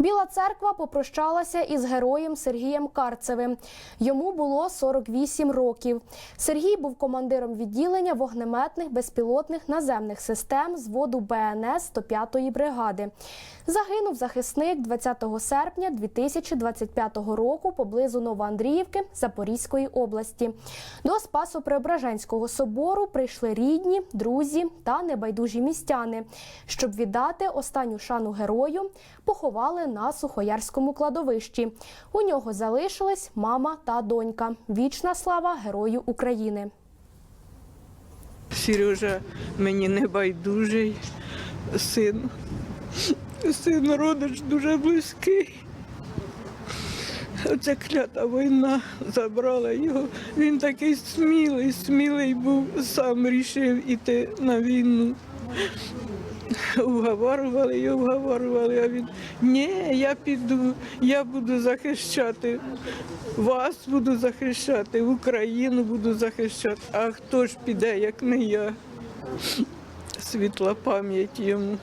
Біла церква попрощалася із героєм Сергієм Карцевим. Йому було 48 років. Сергій був командиром відділення вогнеметних безпілотних наземних систем зводу БНС 105-ї бригади. Загинув захисник 20 серпня 2025 року поблизу Новоандріївки Запорізької області. До Спасо-Преображенського собору прийшли рідні, друзі та небайдужі містяни, щоб віддати останню шану герою, поховали на Сухоярському кладовищі. У нього залишились мама та донька. Вічна слава герою України. Сережа мені не байдужий син. Син родич дуже близький. Оця клята війна забрала його. Він такий смілий, смілий був, сам рішив іти на війну. Уговорювали і обговорювали, а він ні, я піду, я буду захищати. Вас буду захищати, Україну буду захищати. А хто ж піде, як не я? Світла пам'ять йому.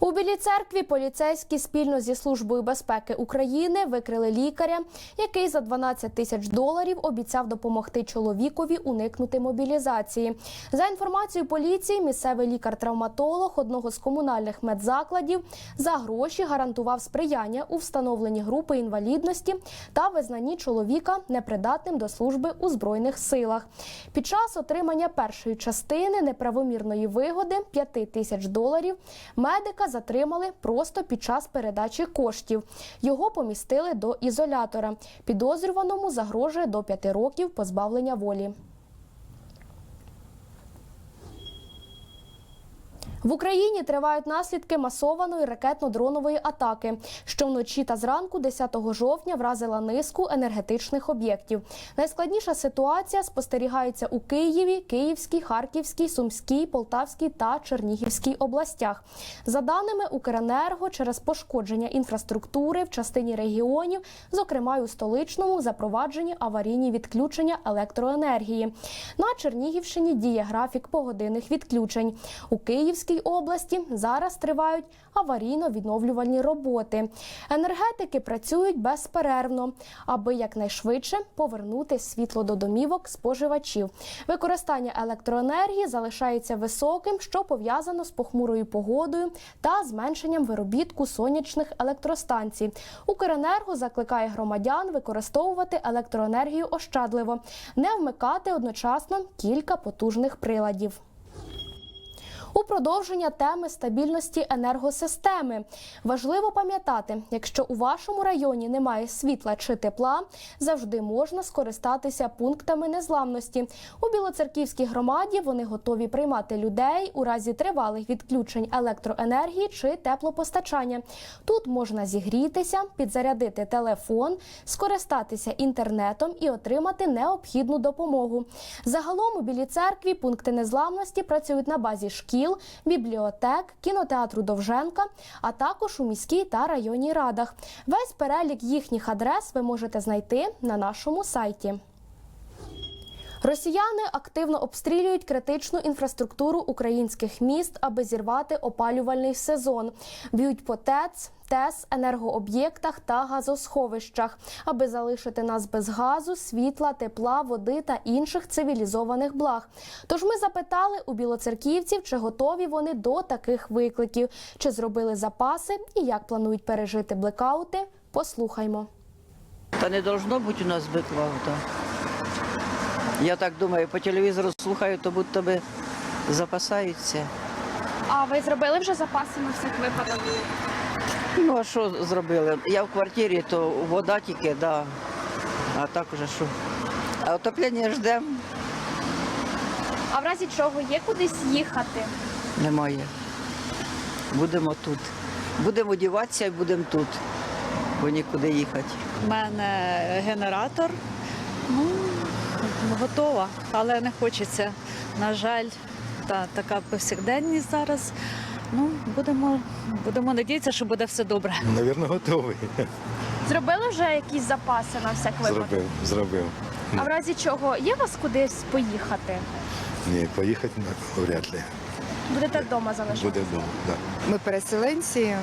У Білій церкві поліцейські спільно зі службою безпеки України викрили лікаря, який за 12 тисяч доларів обіцяв допомогти чоловікові уникнути мобілізації. За інформацією поліції, місцевий лікар-травматолог одного з комунальних медзакладів за гроші гарантував сприяння у встановленні групи інвалідності та визнанні чоловіка непридатним до служби у збройних силах. Під час отримання першої частини неправомірної вигоди 5 тисяч доларів медика затримали просто під час передачі коштів. Його помістили до ізолятора. Підозрюваному загрожує до п'яти років позбавлення волі. В Україні тривають наслідки масованої ракетно-дронової атаки, що вночі та зранку 10 жовтня вразила низку енергетичних об'єктів. Найскладніша ситуація спостерігається у Києві, Київській, Харківській, Сумській, Полтавській та Чернігівській областях. За даними Укренерго, через пошкодження інфраструктури в частині регіонів, зокрема у столичному, запроваджені аварійні відключення електроенергії. На Чернігівщині діє графік погодинних відключень. У Київській області зараз тривають аварійно-відновлювальні роботи. Енергетики працюють безперервно, аби якнайшвидше повернути світло до домівок споживачів. Використання електроенергії залишається високим, що пов'язано з похмурою погодою та зменшенням виробітку сонячних електростанцій. Укренерго закликає громадян використовувати електроенергію ощадливо, не вмикати одночасно кілька потужних приладів. У продовження теми стабільності енергосистеми важливо пам'ятати, якщо у вашому районі немає світла чи тепла, завжди можна скористатися пунктами незламності. У Білоцерківській громаді вони готові приймати людей у разі тривалих відключень електроенергії чи теплопостачання. Тут можна зігрітися, підзарядити телефон, скористатися інтернетом і отримати необхідну допомогу. Загалом у Білій церкві пункти незламності працюють на базі шкіл, бібліотек, кінотеатру Довженка, а також у міській та районній радах. Весь перелік їхніх адрес ви можете знайти на нашому сайті. Росіяни активно обстрілюють критичну інфраструктуру українських міст, аби зірвати опалювальний сезон. Б'ють по ТЕЦ, ТЕС, енергооб'єктах та газосховищах, аби залишити нас без газу, світла, тепла, води та інших цивілізованих благ. Тож ми запитали у білоцерківців, чи готові вони до таких викликів, чи зробили запаси і як планують пережити блекаути. Послухаймо. Та не должно бути у нас бекваута. Я так думаю, по телевізору слухаю, то будто би запасаються. А ви зробили вже запаси на всяк випадок? Ну а що зробили? Я в квартирі, то вода тільки, да. А так уже що. А отоплення ждемо, А в разі чого є кудись їхати? немає. Будемо тут. Будемо одіватися і будемо тут, бо нікуди їхати. У мене генератор. Готова, але не хочеться. На жаль, та така повсякденність зараз. Ну, будемо, будемо надіятися, що буде все добре. Навірно, готовий. Зробили вже якісь запаси на всяк випадок? Зробив, зробив. А в разі чого є у вас кудись поїхати? Ні, поїхати вряд ли. Будете вдома залишатися? Буде вдома. Да. Ми переселенці,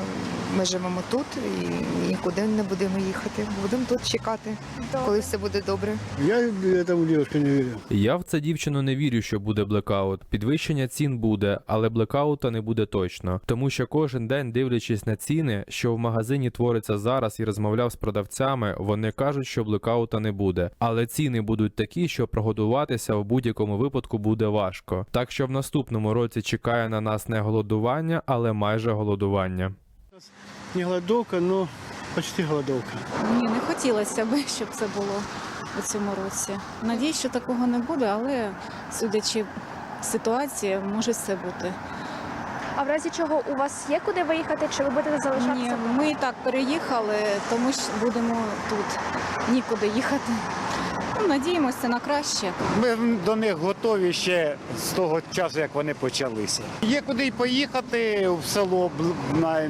ми живемо тут і нікуди не будемо їхати. Будемо тут чекати, коли все буде добре. Я этому девушке не верю. Я в це дівчину не вірю, що буде блекаут. Підвищення цін буде, але блекаута не буде точно. Тому що кожен день, дивлячись на ціни, що в магазині твориться зараз, і розмовляв з продавцями, вони кажуть, що блекаута не буде. Але ціни будуть такі, що прогодуватися в будь-якому випадку буде важко. Так що в наступному році чекає на нас не голодування, але майже голодування. Не голодовка, но почти голодовка. Ні, не хотілося б, щоб це було у цьому році. Надіюсь, що такого не буде, але судячи ситуації, може все бути. А в разі чого у вас є куди виїхати, чи ви будете Ні, залишатися? вдома? ми і так переїхали, тому що будемо тут. Нікуди їхати. Надіємося на краще. Ми до них готові ще з того часу, як вони почалися. Є куди й поїхати в село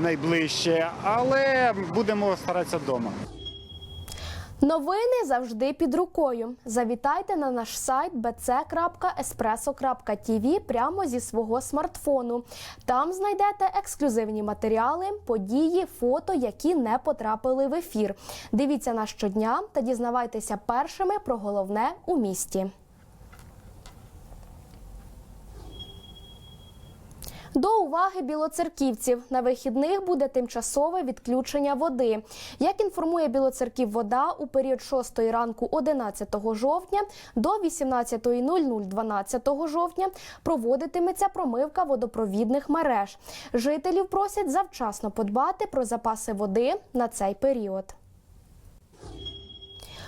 найближче, але будемо старатися вдома. Новини завжди під рукою. Завітайте на наш сайт bc.espresso.tv прямо зі свого смартфону. Там знайдете ексклюзивні матеріали, події, фото, які не потрапили в ефір. Дивіться нас щодня та дізнавайтеся першими про головне у місті. До уваги білоцерківців на вихідних буде тимчасове відключення води. Як інформує Білоцерків вода у період 6 ранку 11 жовтня до 18.00 12 жовтня проводитиметься промивка водопровідних мереж. Жителів просять завчасно подбати про запаси води на цей період.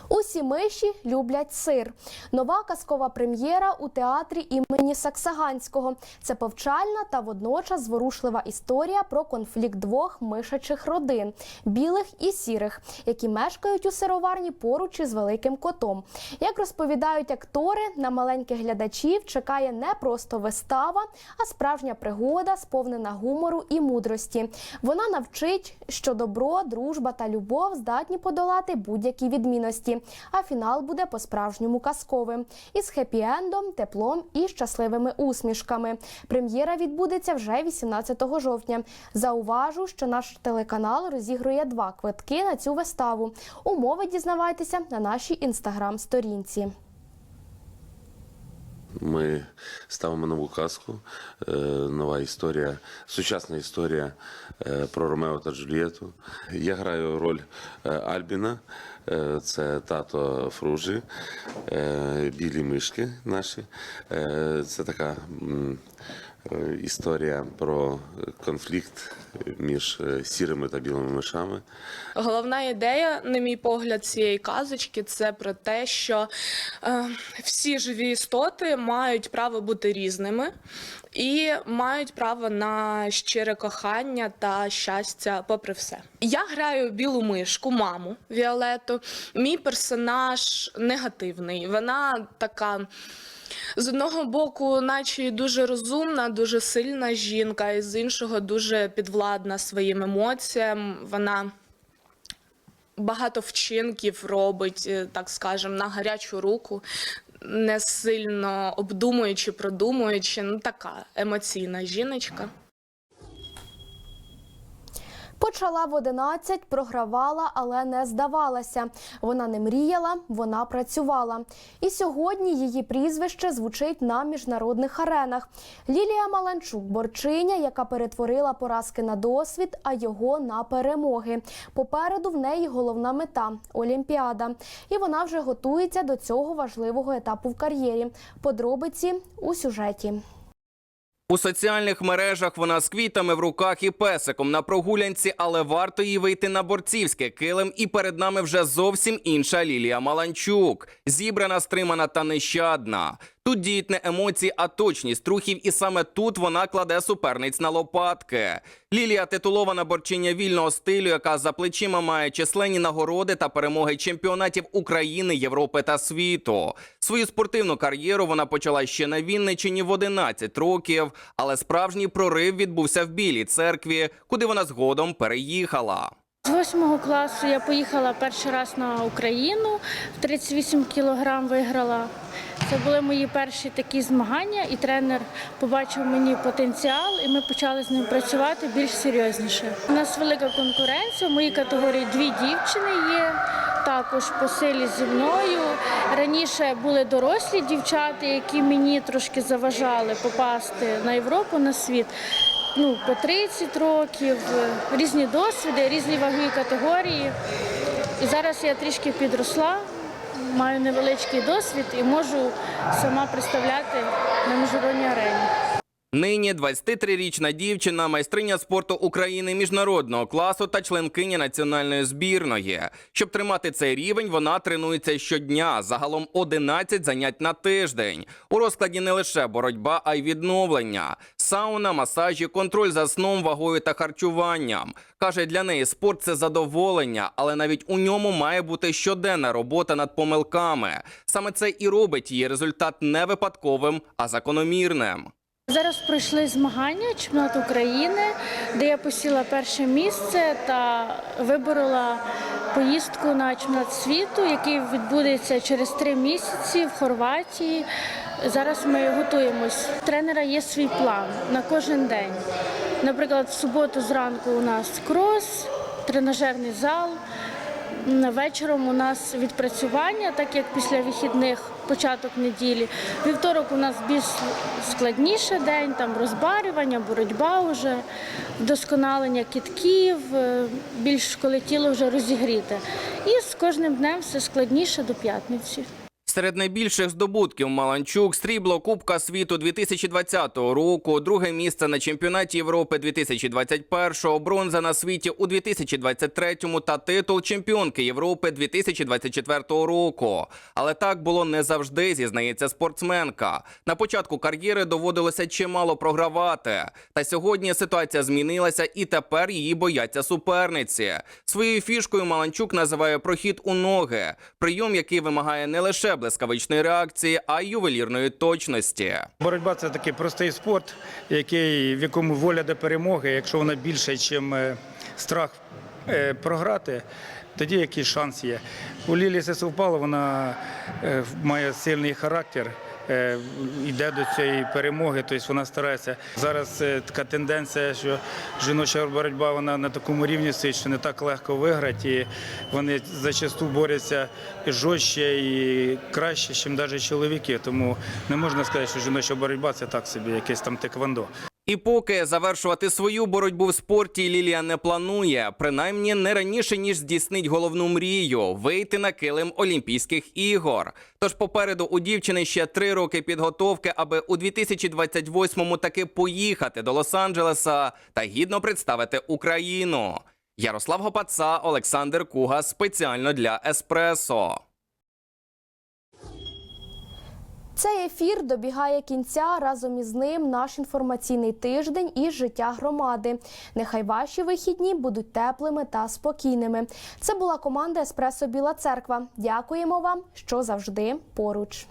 Усі миші люблять сир. Нова казкова прем'єра у театрі імені Саксаганського. Це повчальна та водночас зворушлива історія про конфлікт двох мишачих родин білих і сірих, які мешкають у сироварні поруч із великим котом. Як розповідають актори, на маленьких глядачів чекає не просто вистава, а справжня пригода, сповнена гумору і мудрості. Вона навчить, що добро, дружба та любов здатні подолати будь-які відмінності. А фінал буде по-справжньому казковим із хеппі-ендом, теплом і щасливими усмішками. Прем'єра відбудеться вже 18 жовтня. Зауважу, що наш телеканал розігрує два квитки на цю виставу. Умови дізнавайтеся на нашій інстаграм-сторінці. Ми ставимо нову казку, е, нова історія, сучасна історія е, про Ромео та Джульєту. Я граю роль е, Альбіна, це тато Фружі, білі мишки наші. Це така історія про конфлікт між е, сірими та білими мишами. Головна ідея, на мій погляд, цієї казочки це про те, що е, всі живі істоти мають право бути різними і мають право на щире кохання та щастя, попри все. Я граю білу мишку, маму Віолету. Мій персонаж негативний. Вона така. З одного боку, наче дуже розумна, дуже сильна жінка, і з іншого дуже підвладна своїм емоціям. Вона багато вчинків робить, е, так скажем, на гарячу руку, не сильно обдумуючи, продумуючи. Ну така емоційна жіночка. Почала в 11, програвала, але не здавалася. Вона не мріяла, вона працювала. І сьогодні її прізвище звучить на міжнародних аренах. Лілія Маланчук, борчиня, яка перетворила поразки на досвід, а його на перемоги. Попереду в неї головна мета Олімпіада. І вона вже готується до цього важливого етапу в кар'єрі. Подробиці у сюжеті. У соціальних мережах вона з квітами в руках і песиком на прогулянці, але варто їй вийти на борцівське килим, і перед нами вже зовсім інша Лілія Маланчук, зібрана, стримана та нещадна. Тут діють не емоції, а точність рухів, і саме тут вона кладе суперниць на лопатки. Лілія титулована борчиня вільного стилю, яка за плечима має численні нагороди та перемоги чемпіонатів України, Європи та світу. Свою спортивну кар'єру вона почала ще на Вінничині в 11 років, але справжній прорив відбувся в Білій церкві, куди вона згодом переїхала. З восьмого класу я поїхала перший раз на Україну, в 38 кілограм виграла. Це були мої перші такі змагання, і тренер побачив мені потенціал, і ми почали з ним працювати більш серйозніше. У нас велика конкуренція. В моїй категорії дві дівчини є. Також по силі зі мною. Раніше були дорослі дівчата, які мені трошки заважали попасти на Європу, на світ. Ну, по 30 років, різні досвіди, різні ваги категорії. І зараз я трішки підросла, маю невеличкий досвід і можу сама представляти на міжнародній арені. Нині 23-річна дівчина, майстриня спорту України міжнародного класу та членкиня національної збірної. Щоб тримати цей рівень, вона тренується щодня, загалом 11 занять на тиждень. У розкладі не лише боротьба, а й відновлення. Сауна, масажі, контроль за сном, вагою та харчуванням. Каже, для неї спорт це задоволення, але навіть у ньому має бути щоденна робота над помилками. Саме це і робить її результат не випадковим, а закономірним. Зараз пройшли змагання чемпіонат України, де я посіла перше місце та виборола поїздку на чемпіонат світу, який відбудеться через три місяці в Хорватії. Зараз ми готуємось. У тренера є свій план на кожен день. Наприклад, в суботу зранку у нас крос, тренажерний зал. Вечором у нас відпрацювання, так як після вихідних початок неділі. Вівторок у нас більш складніший день, там розбарювання, боротьба вже, вдосконалення кітків, е, більш коли тіло вже розігріте. І з кожним днем все складніше до п'ятниці. Серед найбільших здобутків Маланчук срібло Кубка світу 2020 року, друге місце на чемпіонаті Європи 2021, бронза на світі у 2023 та титул чемпіонки Європи 2024 року. Але так було не завжди, зізнається спортсменка. На початку кар'єри доводилося чимало програвати. Та сьогодні ситуація змінилася, і тепер її бояться суперниці. Своєю фішкою Маланчук називає прохід у ноги, прийом, який вимагає не лише блискавичної реакції, а й ювелірної точності. Боротьба це такий простий спорт, який, в якому воля до перемоги, якщо вона більша, ніж страх е, програти, тоді якийсь шанс є. У Лілі це совпало, вона е, має сильний характер. Е, Йде до цієї перемоги, тобто вона старається. Зараз е, така тенденція, що жіноча боротьба вона на такому рівні стоїть, що не так легко виграти. І вони зачасту борються жорстче і краще, ніж навіть чоловіки. Тому не можна сказати, що жіноча боротьба це так собі, якесь там теквондо. І поки завершувати свою боротьбу в спорті Лілія не планує, принаймні не раніше ніж здійснить головну мрію вийти на килим Олімпійських ігор. Тож попереду у дівчини ще три роки підготовки, аби у 2028-му таки поїхати до Лос-Анджелеса та гідно представити Україну. Ярослав Гопаца, Олександр Куга спеціально для Еспресо. Цей ефір добігає кінця. Разом із ним наш інформаційний тиждень і життя громади. Нехай ваші вихідні будуть теплими та спокійними. Це була команда Еспресо Біла Церква. Дякуємо вам, що завжди поруч.